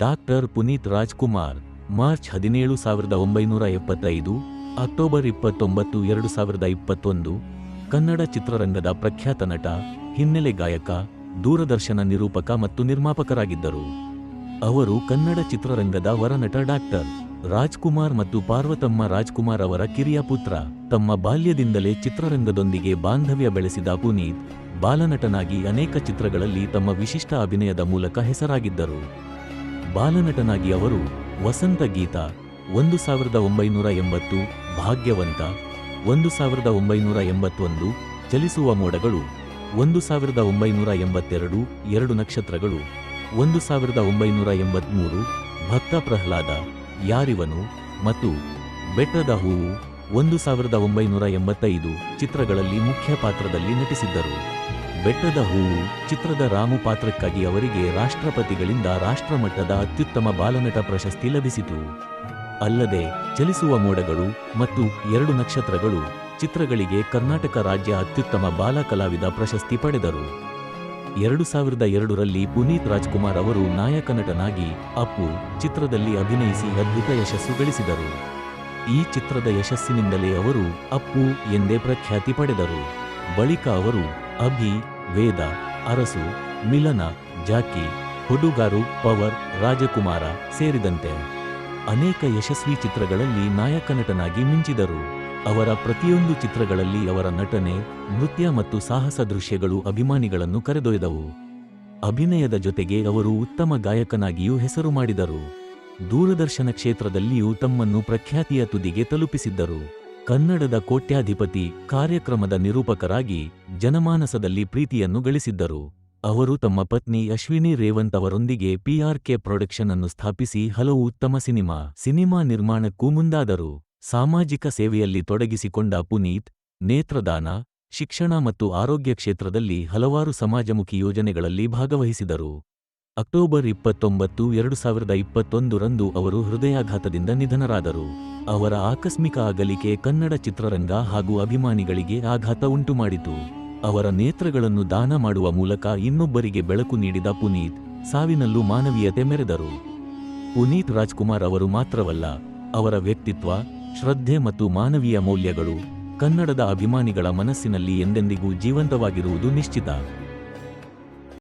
Doctor Puneeth Rajkumar, March ಹದಿನೇಳು ಸಾವಿರದ ಒಂಬೈನೂರ ಎಪ್ಪತ್ತೈದು, ಅಕ್ಟೋಬರ್ ಇಪ್ಪತ್ತೊಂಬತ್ತು, ಎರಡು ಸಾವಿರದ ಇಪ್ಪತ್ತೊಂದು, ಕನ್ನಡ ಚಿತ್ರರಂಗದ ಪ್ರಖ್ಯಾತ ನಟ, ಹಿನ್ನೆಲೆ ಗಾಯಕ, ದೂರದರ್ಶನ ನಿರೂಪಕ ಮತ್ತು ನಿರ್ಮಾಪಕರಾಗಿದ್ದರು. ಅವರು ಕನ್ನಡ ಚಿತ್ರರಂಗದ ವರನಟ ಡಾಕ್ಟರ್ ರಾಜ್ಕುಮಾರ್ ಮತ್ತು ಪಾರ್ವತಮ್ಮ ರಾಜ್ಕುಮಾರ್ ಅವರ ಕಿರಿಯ ಪುತ್ರ, ತಮ್ಮ ಬಾಲ್ಯದಿಂದಲೇ ಚಿತ್ರರಂಗದೊಂದಿಗೆ ಬಾಂಧವ್ಯ ಬೆಳೆಸಿದ ಪುನೀತ್, ಬಾಲನಟನಾಗಿ ಅನೇಕ ಚಿತ್ರಗಳಲ್ಲಿ ತಮ್ಮ ವಿಶಿಷ್ಟ ಅಭಿನಯದ ಮೂಲಕ ಹೆಸರಾಗಿದ್ದರು. ಬಾಲನಟನಾಗಿ ಅವರು ವಸಂತ ಗೀತ, ಒಂದು ಸಾವಿರದ ಒಂಬೈನೂರ ಎಂಬತ್ತು ಭಾಗ್ಯವಂತ, ಒಂದು ಸಾವಿರದ ಒಂಬೈನೂರ ಎಂಬತ್ತೊಂದು ಚಲಿಸುವ ಮೋಡಗಳು, ಒಂದು ಸಾವಿರದ ಒಂಬೈನೂರ ಎಂಬತ್ತೆರಡು ಎರಡು ನಕ್ಷತ್ರಗಳು, ಒಂದು ಸಾವಿರದ ಒಂಬೈನೂರ ಎಂಬತ್ಮೂರು ಭಕ್ತ ಪ್ರಹ್ಲಾದ, ಯಾರಿವನು ಮತ್ತು ಬೆಟ್ಟದ ಹೂವು, ಒಂದು ಸಾವಿರದ ಒಂಬೈನೂರ ಎಂಬತ್ತೈದು ಚಿತ್ರಗಳಲ್ಲಿ ಮುಖ್ಯ ಪಾತ್ರದಲ್ಲಿ ನಟಿಸಿದ್ದರು. ಬೆಟ್ಟದ ಹೂವು ಚಿತ್ರದ ರಾಮು ಪಾತ್ರಕ್ಕಾಗಿ ಅವರಿಗೆ ರಾಷ್ಟ್ರಪತಿಗಳಿಂದ ರಾಷ್ಟ್ರಮಟ್ಟದ ಅತ್ಯುತ್ತಮ ಬಾಲನಟ ಪ್ರಶಸ್ತಿ ಲಭಿಸಿತು. ಅಲ್ಲದೆ ಚಲಿಸುವ ಮೋಡಗಳು ಮತ್ತು ಎರಡು ನಕ್ಷತ್ರಗಳು ಚಿತ್ರಗಳಿಗೆ ಕರ್ನಾಟಕ ರಾಜ್ಯ ಅತ್ಯುತ್ತಮ ಬಾಲ ಕಲಾವಿದ ಪ್ರಶಸ್ತಿ ಪಡೆದರು. ಎರಡು ಸಾವಿರದ ಎರಡರಲ್ಲಿ ಪುನೀತ್ ರಾಜ್ಕುಮಾರ್ ಅವರು ನಾಯಕ ನಟನಾಗಿ ಅಪ್ಪು ಚಿತ್ರದಲ್ಲಿ ಅಭಿನಯಿಸಿ ಅದ್ಭುತ ಯಶಸ್ಸು ಗಳಿಸಿದರು. ಈ ಚಿತ್ರದ ಯಶಸ್ಸಿನಿಂದಲೇ ಅವರು ಅಪ್ಪು ಎಂದೇ ಪ್ರಖ್ಯಾತಿ ಪಡೆದರು. ಬಳಿಕ ಅವರು ಅಭಿ ವೇದ, ಅರಸು, ಮಿಲನ, ಜಾಕಿ, ಹುಡುಗಾರು, ಪವರ್, ರಾಜಕುಮಾರ ಸೇರಿದಂತೆ ಅನೇಕ ಯಶಸ್ವಿ ಚಿತ್ರಗಳಲ್ಲಿ ನಾಯಕ ನಟನಾಗಿ ಮಿಂಚಿದರು. ಅವರ ಪ್ರತಿಯೊಂದು ಚಿತ್ರಗಳಲ್ಲಿ ಅವರ ನಟನೆ, ನೃತ್ಯ ಮತ್ತು ಸಾಹಸ ದೃಶ್ಯಗಳು ಅಭಿಮಾನಿಗಳನ್ನು ಕರೆದೊಯ್ದವು. ಅಭಿನಯದ ಜೊತೆಗೆ ಅವರು ಉತ್ತಮ ಗಾಯಕನಾಗಿಯೂ ಹೆಸರು ಮಾಡಿದರು. ದೂರದರ್ಶನ ಕ್ಷೇತ್ರದಲ್ಲಿಯೂ ತಮ್ಮನ್ನು ಪ್ರಖ್ಯಾತಿಯ ತುದಿಗೆ ತಲುಪಿಸಿದ್ದರು. ಕನ್ನಡದ ಕೋಟ್ಯಾಧಿಪತಿ ಕಾರ್ಯಕ್ರಮದ ನಿರೂಪಕರಾಗಿ ಜನಮಾನಸದಲ್ಲಿ ಪ್ರೀತಿಯನ್ನು ಗಳಿಸಿದ್ದರು. ಅವರು ತಮ್ಮ ಪತ್ನಿ ಅಶ್ವಿನಿ ರೇವಂತ್ ಅವರೊಂದಿಗೆ ಪಿಆರ್ಕೆ ಪ್ರೊಡಕ್ಷನ್ ಅನ್ನು ಸ್ಥಾಪಿಸಿ ಹಲವು ಉತ್ತಮ ಸಿನಿಮಾ ಸಿನಿಮಾ ನಿರ್ಮಾಣಕ್ಕೂ ಮುಂದಾದರು. ಸಾಮಾಜಿಕ ಸೇವೆಯಲ್ಲಿ ತೊಡಗಿಸಿಕೊಂಡ ಪುನೀತ್, ನೇತ್ರದಾನ, ಶಿಕ್ಷಣ ಮತ್ತು ಆರೋಗ್ಯ ಕ್ಷೇತ್ರದಲ್ಲಿ ಹಲವಾರು ಸಮಾಜಮುಖಿ ಯೋಜನೆಗಳಲ್ಲಿ ಭಾಗವಹಿಸಿದರು. ಅಕ್ಟೋಬರ್ ಇಪ್ಪತ್ತೊಂಬತ್ತು, ಎರಡು ಸಾವಿರದ ಇಪ್ಪತ್ತೊಂದರಂದು ಅವರು ಹೃದಯಾಘಾತದಿಂದ ನಿಧನರಾದರು. ಅವರ ಆಕಸ್ಮಿಕ ಅಗಲಿಕೆ ಕನ್ನಡ ಚಿತ್ರರಂಗ ಹಾಗೂ ಅಭಿಮಾನಿಗಳಿಗೆ ಆಘಾತ ಉಂಟುಮಾಡಿತು. ಅವರ ನೇತ್ರಗಳನ್ನು ದಾನ ಮಾಡುವ ಮೂಲಕ ಇನ್ನೊಬ್ಬರಿಗೆ ಬೆಳಕು ನೀಡಿದ ಪುನೀತ್ ಸಾವಿನಲ್ಲೂ ಮಾನವೀಯತೆ ಮೆರೆದರು. ಪುನೀತ್ ರಾಜ್ಕುಮಾರ್ ಅವರು ಮಾತ್ರವಲ್ಲ, ಅವರ ವ್ಯಕ್ತಿತ್ವ, ಶ್ರದ್ಧೆ ಮತ್ತು ಮಾನವೀಯ ಮೌಲ್ಯಗಳು ಕನ್ನಡದ ಅಭಿಮಾನಿಗಳ ಮನಸ್ಸಿನಲ್ಲಿ ಎಂದೆಂದಿಗೂ ಜೀವಂತವಾಗಿರುವುದು ನಿಶ್ಚಿತ.